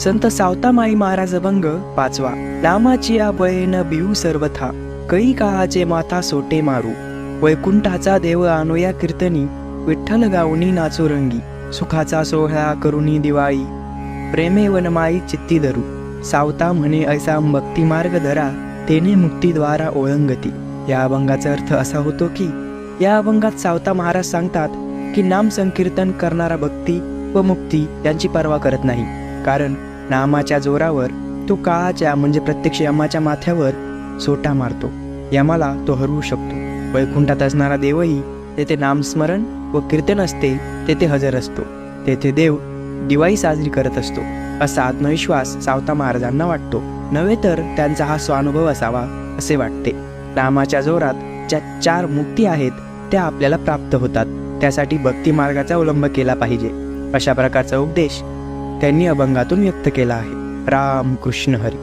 संत सावतामाई महाराज अभंग पाचवा. नामाची बयेन बिहू सर्वथा. कई काळाचे माथा सोटे मारू. वैकुंठाचा देव आणूया कीर्तनी. विठ्ठल गाऊनी नाचो रंगी. सुखाचा सोहळा करुणी दिवाळी. प्रेमे वनमाई चित्ती धरू. सावता म्हणे ऐसा भक्ती मार्ग धरा. तेने मुक्तीद्वारा ओळंगती. या अभंगाचा अर्थ असा होतो की या अभंगात सावता महाराज सांगतात की नाम संकीर्तन करणारा भक्ती व मुक्ती यांची पर्वा करत नाही. कारण नामाच्या जोरावर तो काळाच्या म्हणजे प्रत्यक्ष यमाच्या माथ्यावर सोटा मारतो. यमाला तो हरवू शकतो. वैकुंठात असणारा देवही तेथे नामस्मरण व कीर्तन असते तेथे हजर असतो. तेथे देव दिवाळी साजरी करत असतो. असा आत्मविश्वास सावता महाराजांना वाटतो. नव्हे तर त्यांचा हा स्वानुभव असावा असे वाटते. नामाच्या जोरात ज्या चार मुक्ती आहेत त्या आपल्याला प्राप्त होतात. त्यासाठी भक्ती मार्गाचा अवलंब केला पाहिजे. अशा प्रकारचा उपदेश त्यांनी अभंगातून व्यक्त केला आहे. राम कृष्ण हरी.